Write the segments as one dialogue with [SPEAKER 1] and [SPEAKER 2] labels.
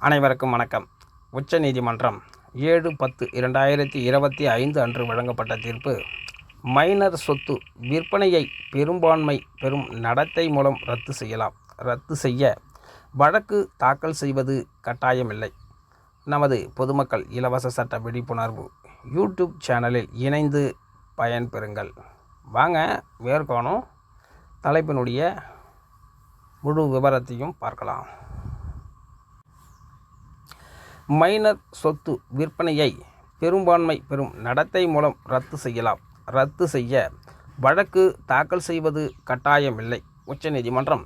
[SPEAKER 1] அனைவருக்கும் வணக்கம். உச்ச நீதிமன்றம் ஏழு பத்து இரண்டாயிரத்தி இருபத்தி ஐந்து அன்று வழங்கப்பட்ட தீர்ப்பு மைனர் சொத்து விற்பனையை பெரும்பான்மை பெறும் நடத்தை மூலம் ரத்து செய்யலாம். ரத்து செய்ய வழக்கு தாக்கல் செய்வது கட்டாயமில்லை. நமது பொதுமக்கள் இலவச சட்ட விழிப்புணர்வு யூடியூப் சேனலில் இணைந்து பயன்பெறுங்கள். வாங்க வேர்கோணும் தலைப்பினுடைய முழு விவரத்தையும் பார்க்கலாம். மைனர் சொத்து விற்பனையை பெரும்பான்மை பெறும் நடத்தை மூலம் ரத்து செய்யலாம். ரத்து செய்ய வழக்கு தாக்கல் செய்வது கட்டாயமில்லை. உச்சநீதிமன்றம்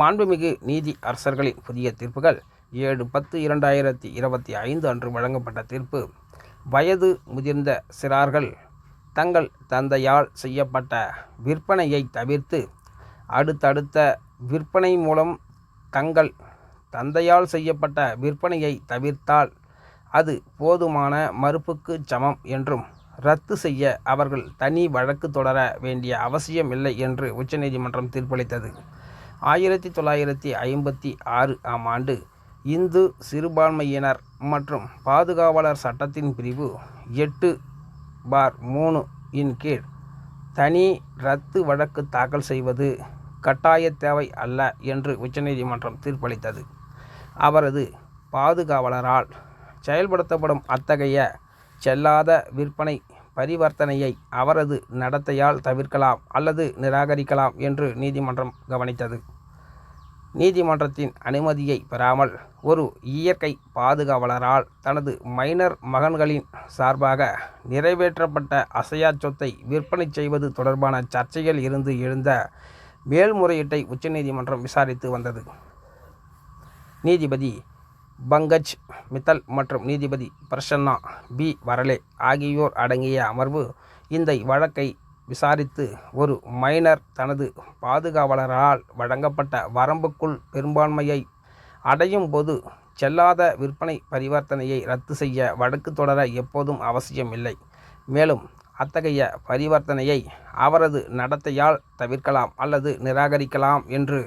[SPEAKER 1] மாண்புமிகு நீதி அரசர்களின் புதிய தீர்ப்புகள் ஏழு பத்து இரண்டாயிரத்தி இருபத்தி ஐந்து அன்று வழங்கப்பட்ட தீர்ப்பு. வயது முதிர்ந்த சிறார்கள் தங்கள் தந்தையால் செய்யப்பட்ட விற்பனையை தவிர்த்து அடுத்தடுத்த விற்பனை மூலம் தங்கள் தந்தையால் செய்யப்பட்ட விற்பனையை தவிர்த்தால் அது போதுமான மறுப்புக்கு சமம் என்றும் ரத்து செய்ய அவர்கள் தனி வழக்கு தொடர வேண்டிய அவசியம் இல்லை என்று உச்சநீதிமன்றம் தீர்ப்பளித்தது. ஆயிரத்தி தொள்ளாயிரத்தி ஐம்பத்தி ஆறு ஆம் ஆண்டு இந்து சிறுபான்மையினர் மற்றும் பாதுகாவலர் சட்டத்தின் பிரிவு எட்டு பார் மூணு இன் கீழ் தனி ரத்து வழக்கு தாக்கல் செய்வது கட்டாய தேவை அல்ல என்று உச்சநீதிமன்றம் தீர்ப்பளித்தது. அவரது பாதுகாவலரால் செயல்படுத்தப்படும் அத்தகைய செல்லாத விற்பனை பரிவர்த்தனையை அவரது நடத்தையால் தவிர்க்கலாம் அல்லது நிராகரிக்கலாம் என்று நீதிமன்றம் கவனித்தது. நீதிமன்றத்தின் அனுமதியை பெறாமல் ஒரு இயற்கை பாதுகாவலரால் தனது மைனர் மகன்களின் சார்பாக நிறைவேற்றப்பட்ட அசையா சொத்தை விற்பனை செய்வது தொடர்பான சர்ச்சைகள் இருந்து எழுந்த மேல்முறையீட்டை உச்சநீதிமன்றம் விசாரித்து வந்தது. நீதிபதி பங்கஜ் மித்தல் மற்றும் நீதிபதி பிரசன்னா பி. வரலே ஆகியோர் அடங்கிய அமர்வு இந்த வழக்கை விசாரித்து ஒரு மைனர் தனது பாதுகாவலரால் வழங்கப்பட்ட வரம்புக்குள் பெரும்பான்மையை அடையும் போது செல்லாத விற்பனை பரிவர்த்தனையை ரத்து செய்ய வழக்கு தொடர எப்போதும் அவசியமில்லை மேலும் அத்தகைய பரிவர்த்தனையை அவரது நடத்தையால் தவிர்க்கலாம் அல்லது நிராகரிக்கலாம் என்று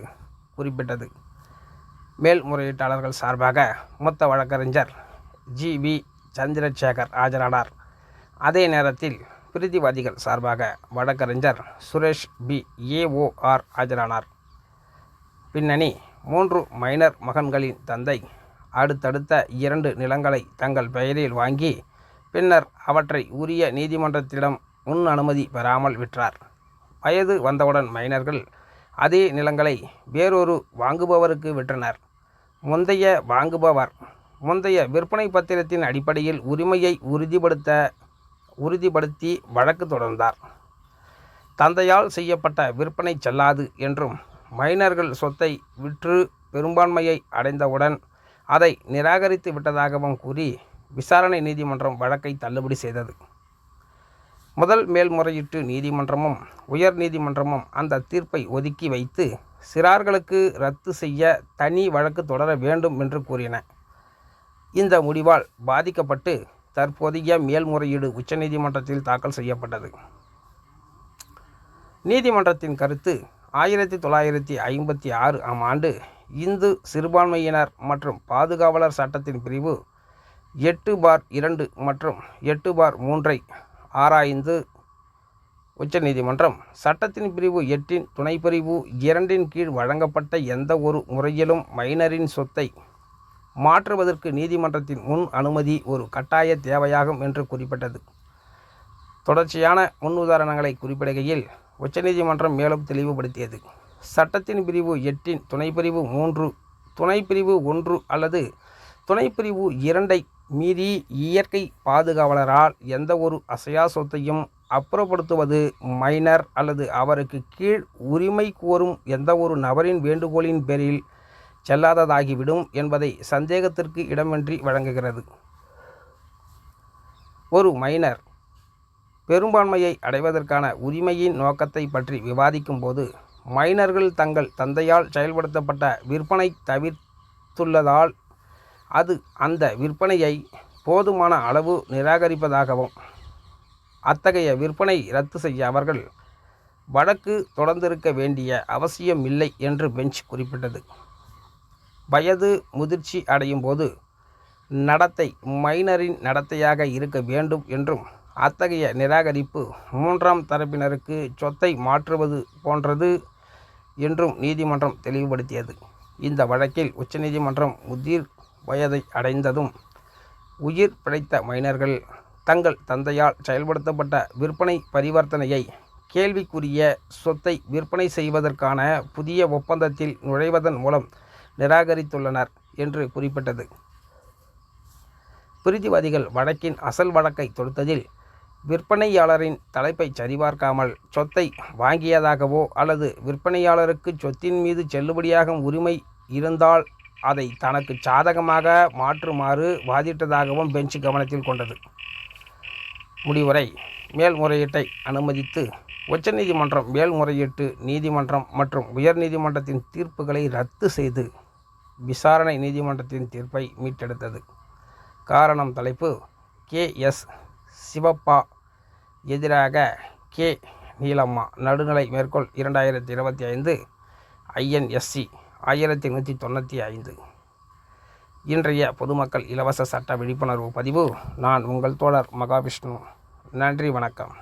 [SPEAKER 1] குறிப்பிட்டது. மேல்முறையீட்டாளர்கள் சார்பாக மூத்த வழக்கறிஞர் ஜி வி சந்திரசேகர் ஆஜரானார். அதே நேரத்தில் பிரதிவாதிகள் சார்பாக வழக்கறிஞர் சுரேஷ் பி. ஏஓஆர் ஆஜரானார். பின்னணி மூன்று மைனர் மகன்களின் தந்தை அடுத்தடுத்த இரண்டு நிலங்களை தங்கள் பெயரில் வாங்கி பின்னர் அவற்றை உரிய நீதிமன்றத்திடம் முன் அனுமதி பெறாமல் விற்றார். வயது வந்தவுடன் மைனர்கள் அதே நிலங்களை வேறொரு வாங்குபவருக்கு விற்றனர். முந்தைய வாங்குபவர். முந்தைய விற்பனை பத்திரத்தின் அடிப்படையில் உரிமையை உறுதிப்படுத்த உறுதிப்படுத்தி வழக்கு தொடர்ந்தார். தந்தையால் செய்யப்பட்ட விற்பனை செல்லாது என்றும் மைனர்கள் சொத்தை விற்று பெரும்பான்மையை அடைந்தவுடன் அதை நிராகரித்து விட்டதாகவும் கூறி விசாரணை நீதிமன்றம் வழக்கை தள்ளுபடி செய்தது. முதல் மேல்முறையீட்டு நீதிமன்றமும் உயர் நீதிமன்றமும் அந்த தீர்ப்பை ஒதுக்கி வைத்து சிறார்களுக்கு ரத்து செய்ய தனி வழக்கு தொடர வேண்டும் என்று கூறின. இந்த முடிவால் பாதிக்கப்பட்டு தற்போதைய மேல்முறையீடு உச்சநீதிமன்றத்தில் தாக்கல் செய்யப்பட்டது. நீதிமன்றத்தின் கருத்து ஆயிரத்தி தொள்ளாயிரத்தி ஐம்பத்தி ஆறு ஆம் ஆண்டு இந்து சிறுபான்மையினர் மற்றும் பாதுகாவலர் சட்டத்தின் பிரிவு எட்டு பார் இரண்டு மற்றும் எட்டு பார் மூன்றை ஆராய்ந்து உச்சநீதிமன்றம் சட்டத்தின் பிரிவு எட்டின் துணைப்பிரிவு இரண்டின் கீழ் வழங்கப்பட்ட எந்த ஒரு முறையிலும் மைனரின் சொத்தை மாற்றுவதற்கு நீதிமன்றத்தின் முன் அனுமதி ஒரு கட்டாய தேவையாகும் என்று குறிப்பிட்டது. தொடர்ச்சியான முன் உதாரணங்களை குறிப்பிடுகையில் உச்சநீதிமன்றம் மேலும் தெளிவுபடுத்தியது. சட்டத்தின் பிரிவு எட்டின் துணைப்பிரிவு மூன்று துணைப்பிரிவு ஒன்று அல்லது துணைப்பிரிவு இரண்டை மீறி இயற்கை பாதுகாவலரால் எந்த ஒரு அசையா சொத்தையும் அப்புறப்படுத்துவது மைனர் அல்லது அவருக்கு கீழ் உரிமை கோரும் எந்த ஒரு நபரின் வேண்டுகோளின் பேரில் செல்லாததாகிவிடும் என்பதை சந்தேகத்திற்கு இடமின்றி வழங்குகிறது. ஒரு மைனர் பெரும்பான்மையை அடைவதற்கான உரிமையின் நோக்கத்தை பற்றி விவாதிக்கும்போது மைனர்கள் தங்கள் தந்தையால் செயல்படுத்தப்பட்ட விற்பனை தவிர்த்துள்ளதால் அது அந்த விற்பனையை போதுமான அளவு நிராகரிப்பதாகவும் அத்தகைய விற்பனை ரத்து செய்ய அவர்கள் வழக்கு தொடர்ந்திருக்க வேண்டிய அவசியம் இல்லை என்று பெஞ்ச் குறிப்பிட்டது. வயது முதிர்ச்சி அடையும் போது நடத்தை மைனரின் நடத்தையாக இருக்க வேண்டும் என்றும் அத்தகைய நிராகரிப்பு மூன்றாம் தரப்பினருக்கு சொத்தை மாற்றுவது போன்றது என்றும் நீதிமன்றம் தெளிவுபடுத்தியது. இந்த வழக்கில் உச்சநீதிமன்றம் முதிர் வயதை அடைந்ததும் உயிர் பிழைத்த மைனர்கள் தங்கள் தந்தையால் செயல்படுத்தப்பட்ட விற்பனை பரிவர்த்தனையை கேள்விக்குரிய சொத்தை விற்பனை செய்வதற்கான புதிய ஒப்பந்தத்தில் நுழைவதன் மூலம் நிராகரித்துள்ளனர் என்று குறிப்பிட்டது. பிரிதிவாதிகள் வழக்கின் அசல் வழக்கை தொடுத்ததில் விற்பனையாளரின் தலைப்பை சரிபார்க்காமல் சொத்தை வாங்கியதாகவோ அல்லது விற்பனையாளருக்கு சொத்தின் மீது செல்லுபடியாகும் உரிமை இருந்தால் அதை தனக்கு சாதகமாக மாற்றுமாறு வாதிட்டதாகவும் பெஞ்ச் கவனத்தில் கொண்டது. முடிவுரை. மேல்முறையீட்டை அனுமதித்து உச்சநீதிமன்றம் மேல்முறையீட்டு நீதிமன்றம் மற்றும் உயர்நீதிமன்றத்தின் தீர்ப்புகளை ரத்து செய்து விசாரணை நீதிமன்றத்தின் தீர்ப்பை மீட்டெடுத்தது. காரணம் தலைப்பு. கே. எஸ். சிவப்பா எதிராக கே. நீலம்மா நடுநிலை மேற்கோள் இரண்டாயிரத்தி இருபத்தி ஐந்து ஐஎன்எஸ்சி ஆயிரத்தி நூற்றி தொண்ணூற்றி ஐந்து. இன்றைய பொதுமக்கள் இலவச சட்ட விழிப்புணர்வு பதிவு. நான் உங்கள் தோழர் மகாவிஷ்ணு. நன்றி வணக்கம்.